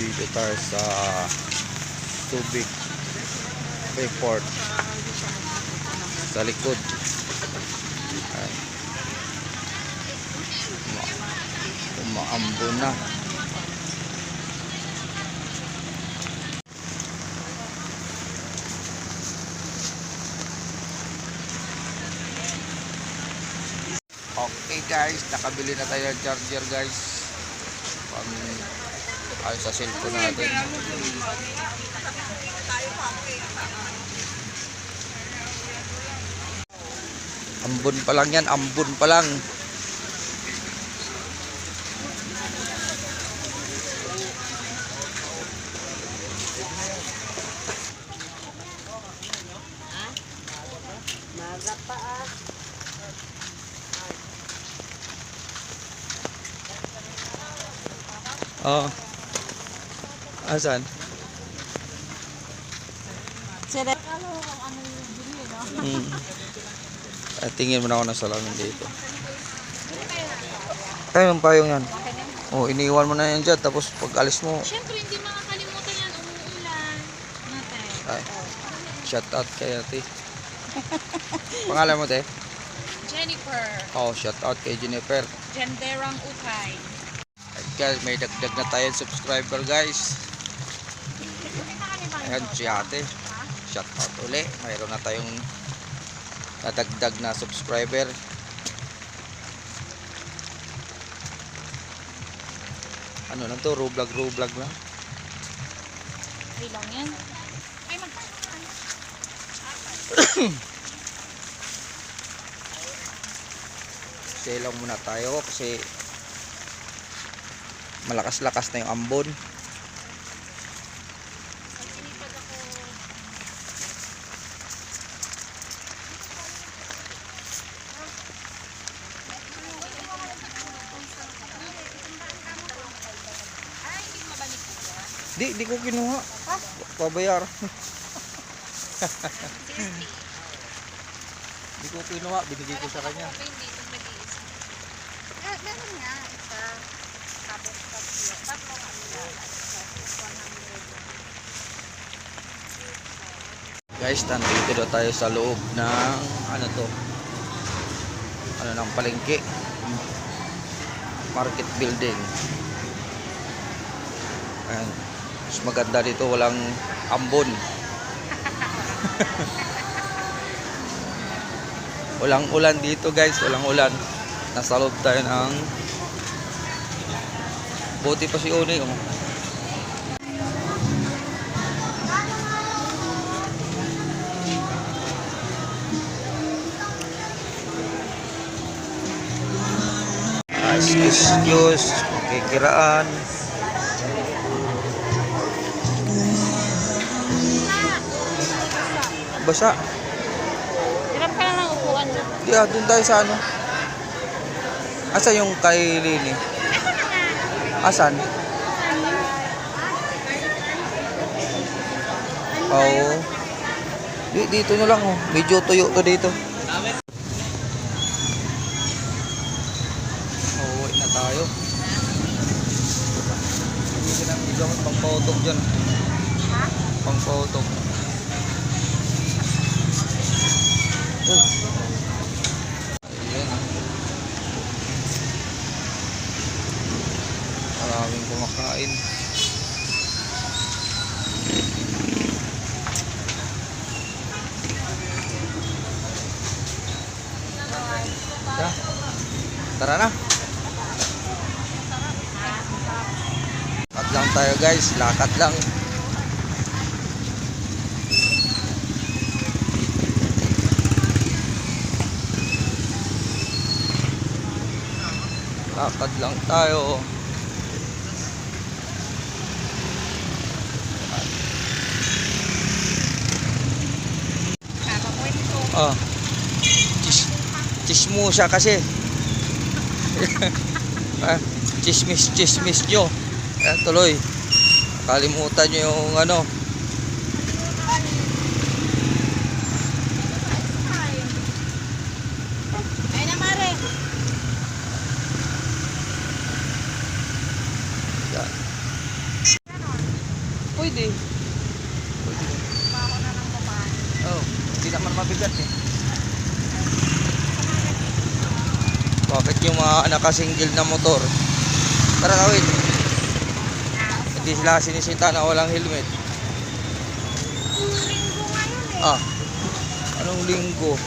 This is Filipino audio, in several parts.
Dito tayo sa Subic Airport sa likod. Uma- Umaambo na. Okay guys, nakabili na tayo ng charger guys. Pang ayos sa cellphone natin. Ambon pa lang yan, ambon pa lang. Maga pa. Oo. Asan? Sira. Ano? Hmm. Ay, tingin mo na ako ng salamin dito. Ay, yung payong yan. Oh, iniiwan mo na yan dyan. Tapos pag alis mo, Siyempre, hindi makakalimutan yan. Umuulan. Nate. ay, shout out kay ate. Pangalan mo, te? Jennifer. Oh, shout out kay Jennifer. Genderang Ukay. At guys, may dagdag na tayong subscriber, guys. Ayan, si ate. Shout out uli. Mayroon na tayong nadagdag na subscriber. Ano lang to? Rublog, rublog lang. Ay lang yan. Ay? Stay lang muna tayo kasi malakas-lakas na yung ambon. Sinipad ako. Ay, hindi ko mabalik ko. Di, di ko kinuha. Pabayar. di ko kinuha, binigay ko sa kanya. Meron nga. Isa. Tapos tatlo. Tatlo nga nila. Tapos 100. Guys, nandito daw tayo sa loob ng ano to? Ano ng palengke? Market building. Ayan. Mas maganda dito, walang ambon. walang ulan dito guys, walang ulan. Nasa loob tayo ng buti pa si Oni oh. Excuse, excuse, kikiraan. Basa. Hirap ka na ng upuan dyan. Di ah, dun tayo sa ano. Asa yung kay Lini? Asan? Oo. Di, dito na lang oh. Medyo tuyo to dito. Uuwi na tayo. Hindi na hindi ako pang photo dyan. Pang photo. Uy. Ayan. Maraming kumakain. Tara. Tara na. Lakad lang tayo guys. Lakad lang. Lakad lang tayo. Oo. Chis chismusa kasi. ah, chismis, chismis nyo. Eh, tuloy. Kalimutan nyo yung ano. Pwede. Pwede. Pwede. Oh, hindi naman mabigat eh. Bakit yung mga nakasingle na motor? Tara kawin. Hindi sila sinisita na walang helmet. Ah, anong linggo?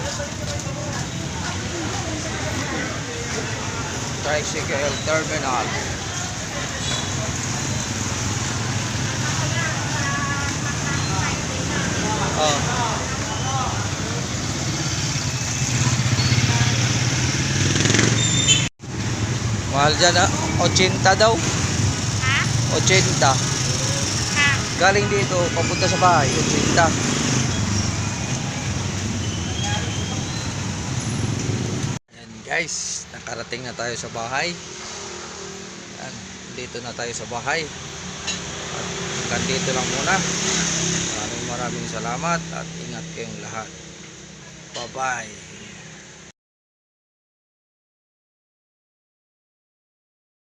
Tricycle Terminal. Ah. Mahal dyan ah. 80 daw. Ha? 80. Ha? Galing dito, papunta sa bahay. 80. Yan guys, nakarating na tayo sa bahay. Yan, dito na tayo sa bahay. At hanggang dito lang muna. Maraming maraming salamat at ingat kayong lahat. Bye-bye.